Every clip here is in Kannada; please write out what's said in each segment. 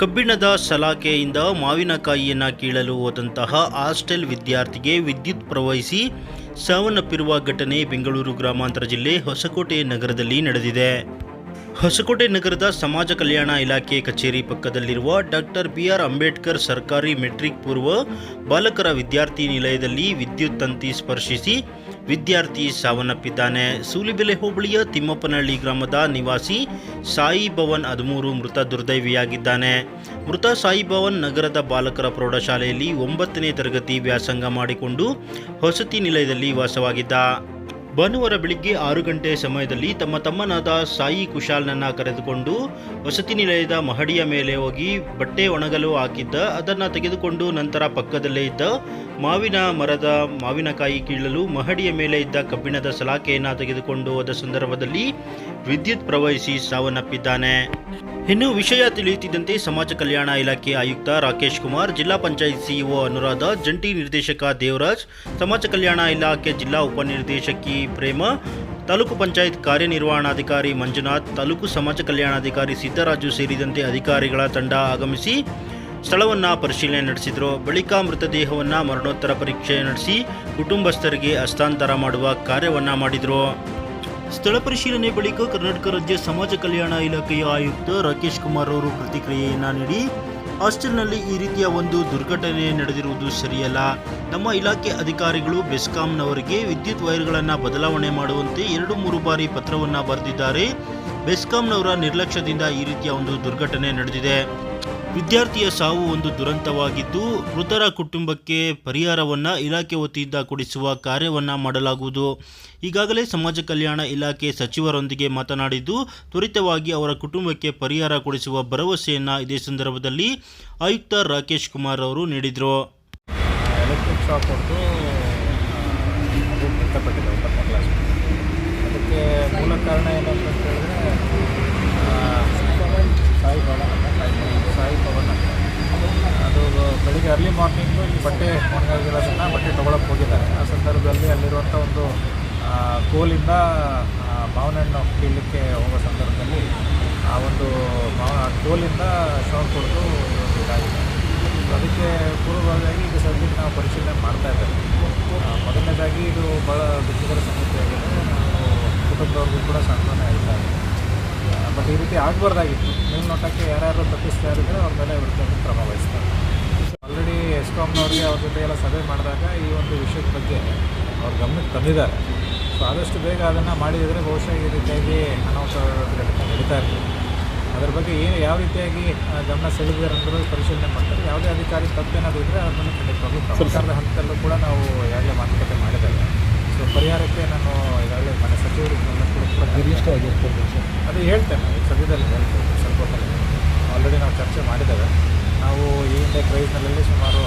ಕಬ್ಬಿಣದ ಸಲಾಕೆಯಿಂದ ಮಾವಿನಕಾಯಿಯನ್ನು ಕೀಳಲು ಹೋದಂತಹ ಹಾಸ್ಟೆಲ್ ವಿದ್ಯಾರ್ಥಿಗೆ ವಿದ್ಯುತ್ ಪ್ರವಹಿಸಿ ಸಾವನ್ನಪ್ಪಿರುವ ಘಟನೆ ಬೆಂಗಳೂರು ಗ್ರಾಮಾಂತರ ಜಿಲ್ಲೆ ಹೊಸಕೋಟೆ ನಗರದಲ್ಲಿ ನಡೆದಿದೆ. ಹೊಸಕೋಟೆ ನಗರದ ಸಮಾಜ ಕಲ್ಯಾಣ ಇಲಾಖೆ ಕಚೇರಿ ಪಕ್ಕದಲ್ಲಿರುವ ಡಾಕ್ಟರ್ ಬಿ ಆರ್ ಅಂಬೇಡ್ಕರ್ ಸರ್ಕಾರಿ ಮೆಟ್ರಿಕ್ ಪೂರ್ವ ಬಾಲಕರ ವಿದ್ಯಾರ್ಥಿ ನಿಲಯದಲ್ಲಿ ವಿದ್ಯುತ್ ತಂತಿ ಸ್ಪರ್ಶಿಸಿ ವಿದ್ಯಾರ್ಥಿ ಸಾವನ್ನಪ್ಪಿದ್ದಾನೆ. ಸೂಲಿಬೆಲೆ ಹೋಬಳಿಯ ತಿಮ್ಮಪ್ಪನಹಳ್ಳಿ ಗ್ರಾಮದ ನಿವಾಸಿ ಸಾಯಿ ಭವನ್ ಹದಿಮೂರು ಮೃತ ದುರ್ದೈವಿಯಾಗಿದ್ದಾನೆ. ಮೃತ ಸಾಯಿ ಭವನ್ ನಗರದ ಬಾಲಕರ ಪ್ರೌಢಶಾಲೆಯಲ್ಲಿ ಒಂಬತ್ತನೇ ತರಗತಿ ವ್ಯಾಸಂಗ ಮಾಡಿಕೊಂಡು ವಸತಿ ನಿಲಯದಲ್ಲಿ ವಾಸವಾಗಿದ್ದ. ಭಾನುವಾರ ಬೆಳಿಗ್ಗೆ ಆರು ಗಂಟೆ ಸಮಯದಲ್ಲಿ ತಮ್ಮ ತಮ್ಮನಾದ ಸಾಯಿ ಕುಶಾಲ್ನನ್ನು ಕರೆದುಕೊಂಡು ವಸತಿ ನಿಲಯದ ಮಹಡಿಯ ಮೇಲೆ ಹೋಗಿ ಬಟ್ಟೆ ಒಣಗಲು ಹಾಕಿದ್ದ. ಅದನ್ನು ತೆಗೆದುಕೊಂಡು ನಂತರ ಪಕ್ಕದಲ್ಲೇ ಇದ್ದ ಮಾವಿನ ಮರದ ಮಾವಿನಕಾಯಿ ಕೀಳಲು ಮಹಡಿಯ ಮೇಲೆ ಇದ್ದ ಕಬ್ಬಿಣದ ಸಲಾಕೆಯನ್ನು ತೆಗೆದುಕೊಂಡು ಹೋದ ಸಂದರ್ಭದಲ್ಲಿ ವಿದ್ಯುತ್ ಪ್ರವಹಿಸಿ ಸಾವನ್ನಪ್ಪಿದ್ದಾನೆ. ಇನ್ನು ವಿಷಯ ತಿಳಿಯುತ್ತಿದ್ದಂತೆ ಸಮಾಜ ಕಲ್ಯಾಣ ಇಲಾಖೆ ಆಯುಕ್ತ ರಾಕೇಶ್ ಕುಮಾರ್, ಜಿಲ್ಲಾ ಪಂಚಾಯತ್ ಸಿಇಒ ಅನುರಾಧ, ಜಂಟಿ ನಿರ್ದೇಶಕ ದೇವರಾಜ್, ಸಮಾಜ ಕಲ್ಯಾಣ ಇಲಾಖೆ ಜಿಲ್ಲಾ ಉಪನಿರ್ದೇಶಕಿ ಪ್ರೇಮ, ತಾಲೂಕು ಪಂಚಾಯತ್ ಕಾರ್ಯನಿರ್ವಹಣಾಧಿಕಾರಿ ಮಂಜುನಾಥ್, ತಾಲೂಕು ಸಮಾಜ ಕಲ್ಯಾಣಾಧಿಕಾರಿ ಸಿದ್ದರಾಜು ಸೇರಿದಂತೆ ಅಧಿಕಾರಿಗಳ ತಂಡ ಆಗಮಿಸಿ ಸ್ಥಳವನ್ನು ಪರಿಶೀಲನೆ ನಡೆಸಿದರು. ಬಳಿಕ ಮೃತದೇಹವನ್ನು ಮರಣೋತ್ತರ ಪರೀಕ್ಷೆ ನಡೆಸಿ ಕುಟುಂಬಸ್ಥರಿಗೆ ಹಸ್ತಾಂತರ ಮಾಡುವ ಕಾರ್ಯವನ್ನು ಮಾಡಿದರು. ಸ್ಥಳ ಪರಿಶೀಲನೆ ಬಳಿಕ ಕರ್ನಾಟಕ ರಾಜ್ಯ ಸಮಾಜ ಕಲ್ಯಾಣ ಇಲಾಖೆಯ ಆಯುಕ್ತ ರಾಕೇಶ್ ಕುಮಾರ್ ಅವರು ಪ್ರತಿಕ್ರಿಯೆಯನ್ನ ನೀಡಿ, ಹಾಸ್ಟೆಲ್ನಲ್ಲಿ ಈ ರೀತಿಯ ಒಂದು ದುರ್ಘಟನೆ ನಡೆದಿರುವುದು ಸರಿಯಲ್ಲ. ನಮ್ಮ ಇಲಾಖೆ ಅಧಿಕಾರಿಗಳು ಬೆಸ್ಕಾಂನವರಿಗೆ ವಿದ್ಯುತ್ ವೈರ್ಗಳನ್ನು ಬದಲಾವಣೆ ಮಾಡುವಂತೆ ಎರಡು ಮೂರು ಬಾರಿ ಪತ್ರವನ್ನು ಬರೆದಿದ್ದಾರೆ. ಬೆಸ್ಕಾಂನವರ ನಿರ್ಲಕ್ಷ್ಯದಿಂದ ಈ ರೀತಿಯ ಒಂದು ದುರ್ಘಟನೆ ನಡೆದಿದೆ. ವಿದ್ಯಾರ್ಥಿಯ ಸಾವು ಒಂದು ದುರಂತವಾಗಿದ್ದು, ಮೃತರ ಕುಟುಂಬಕ್ಕೆ ಪರಿಹಾರವನ್ನು ಇಲಾಖೆ ವತಿಯಿಂದ ಕೊಡಿಸುವ ಕಾರ್ಯವನ್ನು ಮಾಡಲಾಗುವುದು. ಈಗಾಗಲೇ ಸಮಾಜ ಕಲ್ಯಾಣ ಇಲಾಖೆ ಸಚಿವರೊಂದಿಗೆ ಮಾತನಾಡಿದ್ದು, ತ್ವರಿತವಾಗಿ ಅವರ ಕುಟುಂಬಕ್ಕೆ ಪರಿಹಾರ ಕೊಡಿಸುವ ಭರವಸೆಯನ್ನು ಇದೇ ಸಂದರ್ಭದಲ್ಲಿ ಆಯುಕ್ತ ರಾಕೇಶ್ ಕುಮಾರ್ ಅವರು ನೀಡಿದರು. ಮೂಲ ಕಾರಣ ಏನಂತ ಹೇಳಿದ್ರೆ ಸಾಯಿ ಭವನ್ ಅಂತ ಅದು ಬೆಳಿಗ್ಗೆ ಅರ್ಲಿ ಮಾರ್ನಿಂಗು ಈ ಬಟ್ಟೆ ಒಣಗಾಗಿರೋದನ್ನು ಬಟ್ಟೆ ತೊಗೊಳಕ್ಕೆ ಹೋಗಿದ್ದಾರೆ. ಆ ಸಂದರ್ಭದಲ್ಲಿ ಅಲ್ಲಿರುವಂಥ ಒಂದು ಕೋಲಿಂದ ಮಾವಿನ ಹಣ್ಣು ಕೀಳಲಿಕ್ಕೆ ಹೋಗೋ ಸಂದರ್ಭದಲ್ಲಿ ಆ ಒಂದು ಮಾವ ಕೋಲಿಂದ ಶಾಕ್ ಹೊಡೆದು ಇದಾಗಿದೆ. ಅದಕ್ಕೆ ಪೂರ್ವಭಾವಿಯಾಗಿ ಈಗ ಸದ್ಯಕ್ಕೆ ನಾವು ಪರಿಶೀಲನೆ ಮಾಡ್ತಾ ಇದ್ದೇವೆ. ಮೊದಲನೇದಾಗಿ ಇದು ಭಾಳ ದುಃಖಕರ ನಾವು ಕುಟುಂಬದವ್ರಿಗೂ ಕೂಡ ಸಾಂತ್ವನ ಹೇಳ್ತಾ ಇದೆ ಬಟ್ ಈ ರೀತಿ ಆಗಬಾರ್ದಾಗಿತ್ತು. ಮೇಲ್ನೋಟಕ್ಕೆ ಯಾರ್ಯಾರು ತಪ್ಪಿಸ್ತಾ ಇದ್ದಾರೆ, ಅವ್ರ ಮೇಲೆ ವಿರುದ್ಧ ಕ್ರಮ. ಎಸ್ಕಾಮ್ನವ್ರಿಗೆ ಅವ್ರ ಜೊತೆ ಎಲ್ಲ ಸಭೆ ಮಾಡಿದಾಗ ಈ ಒಂದು ವಿಷಯದ ಬಗ್ಗೆ ಅವ್ರ ಗಮನಕ್ಕೆ ತಂದಿದ್ದಾರೆ. ಸೊ ಆದಷ್ಟು ಬೇಗ ಅದನ್ನು ಮಾಡಿದರೆ ಬಹುಶಃ ಈ ರೀತಿಯಾಗಿ ಅನಾಹುತ ಘಟನೆ ನಡೀತಾ ಇರ್ತದೆ ಅದ್ರ ಬಗ್ಗೆ ಏನು ಯಾವ ರೀತಿಯಾಗಿ ಗಮನ ಸೆಳೆದಿದ್ದಾರೆ ಅಂದರೂ ಪರಿಶೀಲನೆ ಮಾಡ್ತಾರೆ. ಯಾವುದೇ ಅಧಿಕಾರಿ ತಪ್ಪೇನಾದರೂ ಇದ್ದರೆ ಅದನ್ನು ಖಂಡಿತವಾಗ್ಲೂ ಸರ್ಕಾರದ ಹಂತದಲ್ಲೂ ಕೂಡ ನಾವು ಈಗಾಗಲೇ ಮಾತುಕತೆ ಮಾಡಿದ್ದೇವೆ ಸೊ ಪರಿಹಾರಕ್ಕೆ ನಾನು ಈಗಾಗಲೇ ಮನೆ ಸಚಿವರು ಅದು ಹೇಳ್ತೇನೆ ಸದ್ಯದಲ್ಲಿ ಹೇಳ್ತೇವೆ ಸ್ವಲ್ಪ ಆಲ್ರೆಡಿ ನಾವು ಚರ್ಚೆ ಮಾಡಿದ್ದೇವೆ. ನಾವು ಈ ಹಿಂದೆ ಪ್ರೈಸ್ನಲ್ಲಿ ಸುಮಾರು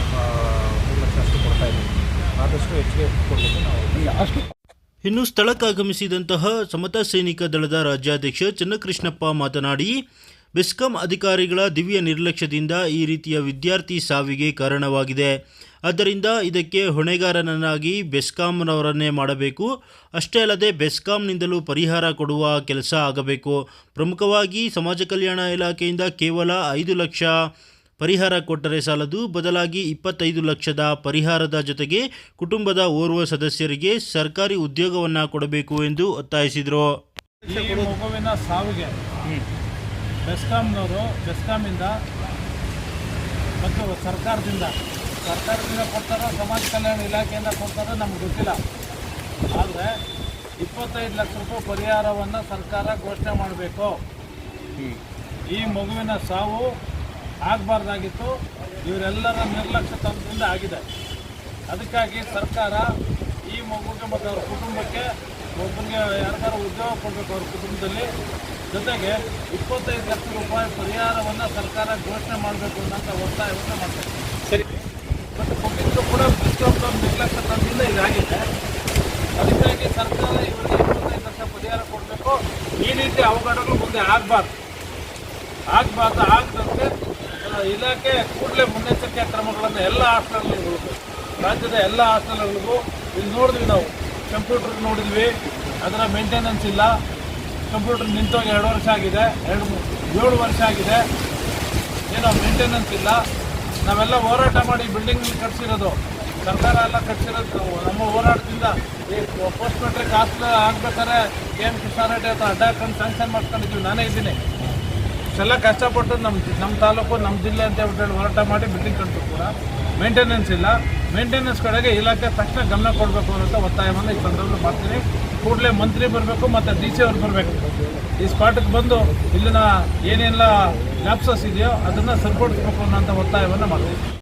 ಲಕ್ಷ ಇದ್ದೀವಿ ಆದಷ್ಟು ಹೆಚ್ಚಿಗೆ ಕೊಡಲಿಕ್ಕೆ ನಾವು ಇನ್ನು ಸ್ಥಳಕ್ಕಾಗಮಿಸಿದಂತಹ ಸಮತಾ ಸೈನಿಕ ದಳದ ರಾಜ್ಯಾಧ್ಯಕ್ಷ ಚನ್ನಕೃಷ್ಣಪ್ಪ ಮಾತನಾಡಿ ಬೆಸ್ಕಾಂ ಅಧಿಕಾರಿಗಳ ದಿವ್ಯ ನಿರ್ಲಕ್ಷ್ಯದಿಂದ ಈ ರೀತಿಯ ವಿದ್ಯಾರ್ಥಿ ಸಾವಿಗೆ ಕಾರಣವಾಗಿದೆ. ಆದ್ದರಿಂದ ಇದಕ್ಕೆ ಹೊಣೆಗಾರನನ್ನಾಗಿ ಬೆಸ್ಕಾಂನವರನ್ನೇ ಮಾಡಬೇಕು. ಅಷ್ಟೇ ಅಲ್ಲದೆ ಬೆಸ್ಕಾಂನಿಂದಲೂ ಪರಿಹಾರ ಕೊಡುವ ಕೆಲಸ ಆಗಬೇಕು. ಪ್ರಮುಖವಾಗಿ ಸಮಾಜ ಕಲ್ಯಾಣ ಇಲಾಖೆಯಿಂದ ಕೇವಲ ಐದು ಲಕ್ಷ ಪರಿಹಾರ ಕೊಟ್ಟರೆ ಸಾಲದು. ಬದಲಾಗಿ ಇಪ್ಪತ್ತೈದು ಲಕ್ಷದ ಪರಿಹಾರದ ಜೊತೆಗೆ ಕುಟುಂಬದ ಓರ್ವ ಸದಸ್ಯರಿಗೆ ಸರ್ಕಾರಿ ಉದ್ಯೋಗವನ್ನು ಕೊಡಬೇಕು ಎಂದು ಒತ್ತಾಯಿಸಿದರು. ಮಗುವಿನ ಸಾವಿಗೆ ಬೆಸ್ಕಾಂನವರು ಬೆಸ್ಕಾಮಿಂದ ಮತ್ತು ಸರ್ಕಾರದಿಂದ ಸರ್ಕಾರದಿಂದ ಕೊಡ್ತಾರೋ, ಸಮಾಜ ಕಲ್ಯಾಣ ಇಲಾಖೆಯಿಂದ ಕೊಡ್ತಾರೋ ನಮ್ಗೆ ಗೊತ್ತಿಲ್ಲ. ಆದರೆ ಇಪ್ಪತ್ತೈದು ಲಕ್ಷ ರೂಪಾಯಿ ಪರಿಹಾರವನ್ನು ಸರ್ಕಾರ ಘೋಷಣೆ ಮಾಡಬೇಕು. ಈ ಮಗುವಿನ ಸಾವು ಆಗಬಾರ್ದಾಗಿತ್ತು. ಇವರೆಲ್ಲರ ನಿರ್ಲಕ್ಷ್ಯ ತಂದಿಂದ ಆಗಿದೆ. ಅದಕ್ಕಾಗಿ ಸರ್ಕಾರ ಈ ಮಗುಗೆ ಮತ್ತು ಅವ್ರ ಕುಟುಂಬಕ್ಕೆ ಒಬ್ಬರಿಗೆ ಯಾರಿಗಾರು ಉದ್ಯೋಗ ಕೊಡಬೇಕು ಅವ್ರ ಕುಟುಂಬದಲ್ಲಿ. ಜೊತೆಗೆ ಇಪ್ಪತ್ತೈದು ಲಕ್ಷ ರೂಪಾಯಿ ಪರಿಹಾರವನ್ನು ಸರ್ಕಾರ ಘೋಷಣೆ ಮಾಡಬೇಕು ಅನ್ನೋಂಥ ಒತ್ತಾಯವನ್ನು ಮಾಡ್ತಾರೆ. ಸರಿ. ಮತ್ತು ಮುಗಿದ್ರು ಕೂಡ ಪ್ರತಿಯೊಬ್ಬ ನಿರ್ಲಕ್ಷ್ಯ ತಂದಿಂದ ಇದಾಗಿದೆ. ಅದಕ್ಕಾಗಿ ಸರ್ಕಾರ ಇವರಿಗೆ ಇಪ್ಪತ್ತೈದು ಲಕ್ಷ ಪರಿಹಾರ ಕೊಡಬೇಕು. ಈ ರೀತಿ ಅವಘಡಗಳು ಮುಂದೆ ಆಗಬಾರ್ದು. ಆಗಬಾರ್ದು. ಆಗದಂತೆ ಇಲಾಖೆ ಕೂಡಲೇ ಮುನ್ನೆಚ್ಚರಿಕೆ ಕ್ರಮಗಳನ್ನು ಎಲ್ಲ ಹಾಸ್ಟೆಲ್ಗಳಿಗೂ, ರಾಜ್ಯದ ಎಲ್ಲ ಹಾಸ್ಟೆಲ್ಗಳಿಗೂ ಇಲ್ಲಿ ನೋಡಿದ್ವಿ ನಾವು. ಕಂಪ್ಯೂಟರ್ ನೋಡಿದ್ವಿ. ಅದರ ಮೇಂಟೆನೆನ್ಸ್ ಇಲ್ಲ. ಕಂಪ್ಯೂಟರ್ ನಿಂತೋಗಿ ಎರಡು ವರ್ಷ ಆಗಿದೆ. ಎರಡು ಏಳು ವರ್ಷ ಆಗಿದೆ. ಏನೋ ಮೇಂಟೆನೆನ್ಸ್ ಇಲ್ಲ. ನಾವೆಲ್ಲ ಹೋರಾಟ ಮಾಡಿ ಬಿಲ್ಡಿಂಗ್ ಕಟ್ಸಿರೋದು. ಸರ್ಕಾರ ಎಲ್ಲ ಕಟ್ಸಿರೋದು. ನಮ್ಮ ಹೋರಾಟದಿಂದ ಈ ಪೋಸ್ಟ್ ಮೆಟ್ರಿಕ್ ಹಾಸ್ಟೆಲ್ ಆಗ್ಬೇಕಾದ್ರೆ ಕೆ ಎಂ ಕೃಷ್ಣಾರೆಡ್ಡಿ ಹತ್ರ ಅಡ್ಡ ಹಾಕೊಂಡು ಸ್ಯಾಂಕ್ಷನ್ ಮಾಡ್ಕೊಂಡಿದ್ವಿ ನಾನೇ ಇದ್ದೀನಿ. ಇಷ್ಟೆಲ್ಲ ಕಷ್ಟಪಟ್ಟು ನಮ್ಮ ನಮ್ಮ ತಾಲೂಕು ನಮ್ಮ ಜಿಲ್ಲೆ ಅಂತ ಹೇಳ್ಬಿಟ್ಟು ಹೋರಾಟ ಮಾಡಿ ಬಿಲ್ಡಿಂಗ್ ಕಟ್ಟಿದ್ರು ಕೂಡ. ಮೇಂಟೆನೆನ್ಸ್ ಇಲ್ಲ. ಮೇಂಟೆನೆನ್ಸ್ ಕಡೆಗೆ ಇಲಾಖೆ ತಕ್ಷಣ ಗಮನ ಕೊಡಬೇಕು ಅನ್ನೋಂಥ ಒತ್ತಾಯವನ್ನು ಈ ಸಂದರ್ಭದಲ್ಲಿ ಮಾಡ್ತೀನಿ. ಕೂಡಲೇ ಮಂತ್ರಿ ಬರಬೇಕು ಮತ್ತು ಡಿ ಸಿ ಅವ್ರು ಬರಬೇಕು. ಈ ಸ್ಪಾಟಕ್ಕೆ ಬಂದು ಇಲ್ಲಿನ ಏನೆಲ್ಲ ಲ್ಯಾಪ್ಸಸ್ ಇದೆಯೋ ಅದನ್ನು ಸರಿಪಡಿಸ್ಬೇಕು ಅನ್ನೋಂಥ ಒತ್ತಾಯವನ್ನು ಮಾಡ್ತೀನಿ.